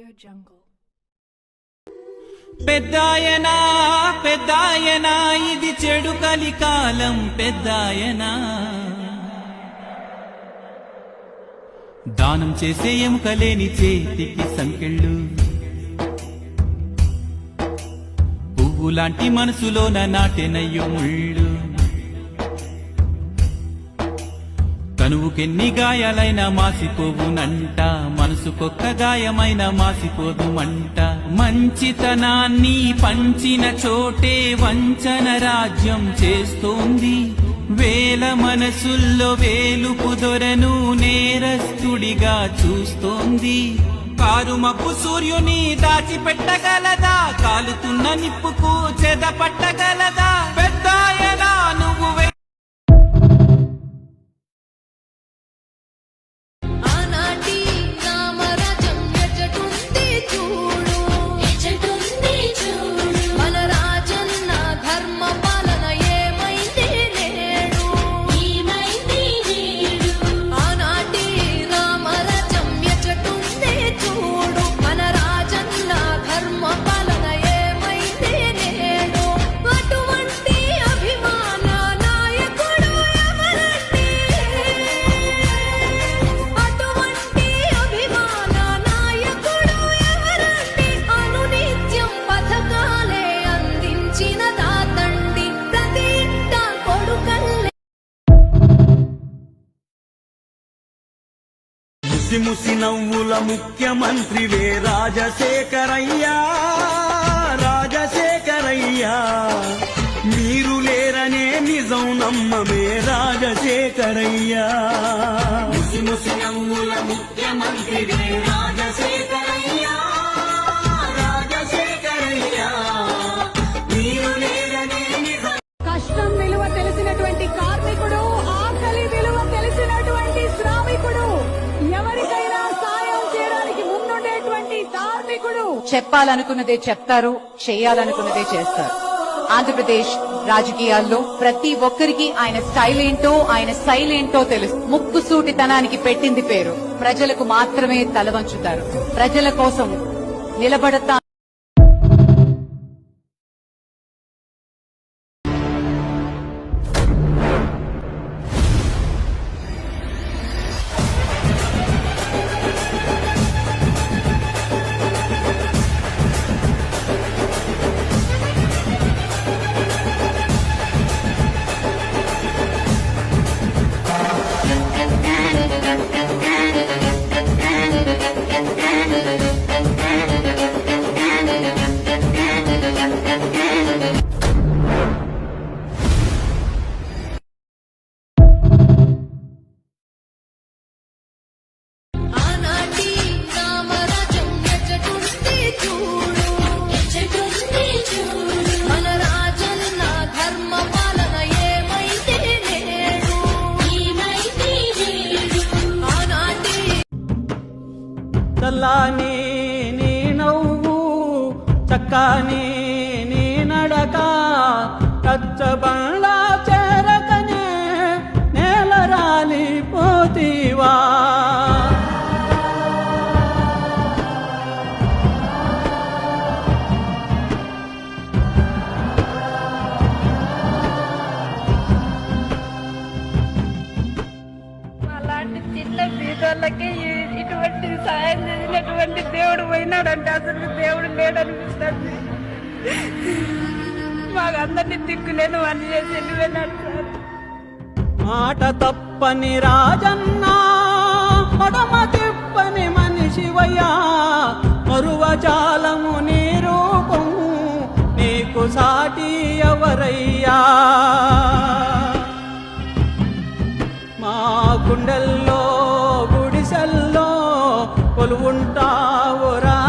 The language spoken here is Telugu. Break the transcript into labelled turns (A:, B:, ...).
A: Audio Jungle.
B: పెద్దాయనా పెద్దాయనా ఇది చెడు కలికాలం పెద్దాయనా. దానం చేసే ఎముకలేని చేతికి సంకెళ్ళు. పువ్వు లాంటి మనసులోన నాటెనయ్యో ముళ్ళు. కనువుకెన్ని గాయాలైనా మాసిపోవునంట. మనసుకొక్క గాయమైన మాసిపోదు మంట మంచితనాన్ని పంచిన చోటే వంచన రాజ్యం చేస్తోంది. వేల మనసుల్లో వేలుపు దొరను నేరస్తుడిగా చూస్తోంది. కారు మబ్బు సూర్యుని దాచిపెట్టగలదా? కాలుతున్న నిప్పుకు చెద పట్టగలదా పెద్దాయనా నువ్వు
C: ముసిముసి నవ్వుల ముఖ్యమంత్రి వే రాజశేఖరయ్యా. రాజశేఖరయ్యా మీరు లేరనే నిజం నమ్మమే రాజశేఖరయ్యా. ముసిముసి ముసి నవ్వుల ముఖ్యమంత్రివే
D: రాజశేఖర
E: చెప్పాలనుకున్నదే చెప్తారు చేయాలనుకున్నదే చేస్తారు. ఆంధ్రప్రదేశ్ రాజకీయాల్లో ప్రతి ఒక్కరికి ఆయన స్టైల్ ఏంటో ఆయన స్టైల్ ఏంటో తెలుసు. ముక్కుసూటితనానికి పెట్టింది పేరు. ప్రజలకు మాత్రమే తలవంచుతారు. ప్రజల కోసం నిలబడతా
B: చక్కని నీ నవ్వు చక్కని
F: వాళ్ళకి ఇటువంటి సాయం చేసినటువంటి దేవుడు పోయినాడంటే అసలు దేవుడు లేడనిపిస్తుంది. మాకు అందరినీ దిక్కులేని వాళ్ళు చేసి వెళ్ళిపోయినాడు సార్.
B: మాట తప్పని రాజన్నా పడమ తిప్పని మనిషివయ్యా మరువజాలము నీ రూపము నీకు సాటి ఎవరయ్యా. మా గుండెల్లో దిశల్లో కొలువుంటావురా.